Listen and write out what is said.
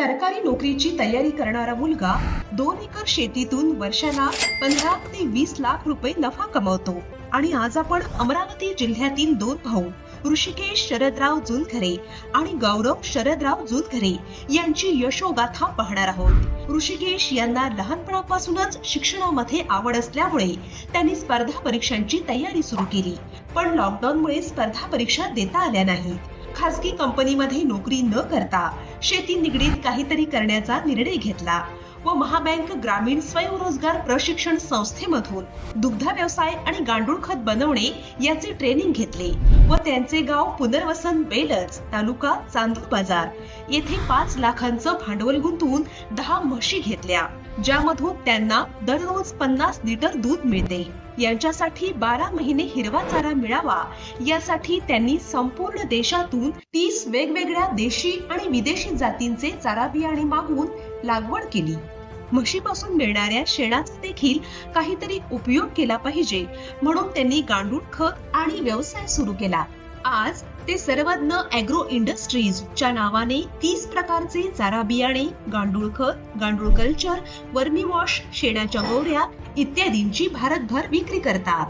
सरकारी नोकरीची तयारी करणारा मुलगा दोन एकर शेतीतून वर्षाला पंधरा ते वीस लाख रुपये नफा कमवतो. आणि आज आपण अमरावती जिल्ह्यातील दोन भाऊ ऋषिकेश शरदराव जुनखरे आणि गौरव शरदराव जुनखरे यांची यशोगाथा पाहणार आहोत. ऋषिकेश यांना लहानपणापासूनच शिक्षणामध्ये आवड असल्यामुळे त्यांनी स्पर्धा परीक्षांची तयारी सुरू केली. पण लॉकडाऊनमुळे स्पर्धा परीक्षा देता आल्या नाहीत. खासगी कंपनीमध्ये नोकरी न करता शेती निगडीत काहीतरी करण्याचा निर्णय घेतला व महाबँक ग्रामीण स्वयंरोजगार प्रशिक्षण संस्थेमधून दुग्ध व्यवसाय आणि गांडूळ खत बनवणे याचे ट्रेनिंग घेतले व त्यांचे गाव पुनर्वसन बेलच तालुका चांदूर बाजार. येथे पाच लाखांचं भांडवल गुंतवून दहा म्हशी घेतल्या. ज्यामधून त्यांना दररोज पन्नास लिटर दूध मिळते. यांच्यासाठी बारा महिने हिरवा चारा मिळावा. यासाठी त्यांनी संपूर्ण देशातून तीस वेगवेगळ्या देशी आणि विदेशी जातींचे चारा बियाणे मागून लागवड केली. म्हशीपासून मिळणाऱ्या शेणाचा देखील काहीतरी उपयोग केला पाहिजे. म्हणून त्यांनी गांडूळ खत आणि व्यवसाय सुरू केला. आज ते सर्वज्ञ अॅग्रो इंडस्ट्रीज च्या नावाने तीस प्रकारचे चारा बियाणे गांडूळ खत गांडूळ कल्चर वर्मी वॉश शेणाच्या गोवऱ्या इत्यादींची भारतभर विक्री करतात.